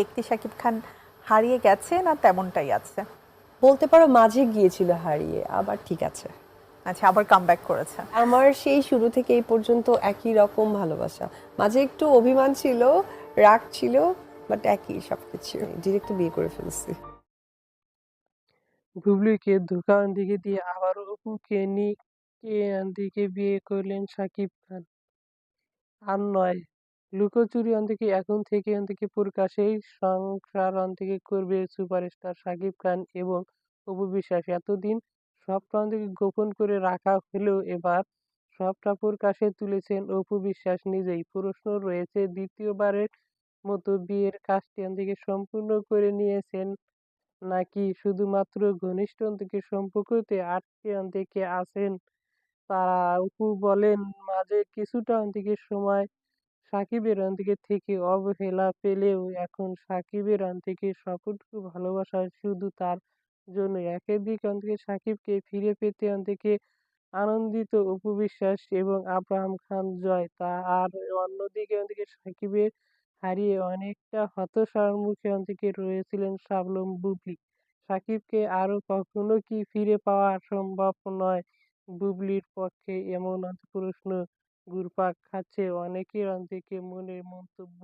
ব্যক্তি শাকিব খান হারিয়ে গেছে না তেমনটাই আছে? বলতে পারো মাঝে গিয়েছিল হারিয়ে আবার ঠিক আছে। আচ্ছা আবার কামব্যাক করেছে। আমার সেই শুরু থেকে এই পর্যন্ত একই রকম ভালোবাসা। মাঝে একটু অভিমান ছিল রাগ ছিল বাট একই সবকিছু। ডিরেক্ট বিয়ে করে ফেলছি। বুবলিকে দোকান দিকে দিয়ে আবারও অপুকে নিয়ে দিকে বিয়ে করলেন সাকিব খান? আর নয় লুকোচুরি অন্তিকে এখন থেকে অন্তিকে প্রকাশেই সংসার অন্তিকে করবে সুপারস্টার শাকিব খান এবং অপু বিশ্বাস। এতদিন সবটা অন্তিকে গোপন করে রাখা হলেও এবার সবটা প্রকাশে তুলেছেন অপু বিশ্বাস নিজেই। প্রশ্ন রয়েছে, দ্বিতীয়বারের মতো বিয়ের কাজটি অন্তিকে সম্পূর্ণ করে নিয়েছেন নাকি শুধুমাত্র ঘনিষ্ঠ অন্তিকে সম্পর্কতে আটকে অন্তিকে আছেন তারা? অপু বলেন, মাঝে কিছুটা অন্তিকে সময় সাকিবের দিকে থেকে অবহেলা পেলেও এখন সাকিবের থেকে সবটুকু ভালোবাসা শুধু তার জন্য একাধিক থেকে সাকিবকে ফিরে পেতে থেকে আনন্দিত অপু বিশ্বাস এবং আব্রাহাম খান জয়। তা আর অন্যদিকে থেকে সাকিবের হারিয়ে অনেকটা হতাশার মুখে থেকে রয়েছিলেন শাবলম বুবলি। সাকিবকে আরও কখনো কি ফিরে পাওয়া সম্ভব নয় বুবলির পক্ষে এমন প্রশ্ন ঘুরপাক খাচ্ছে অনেকের অনেকে মনের মন্তব্য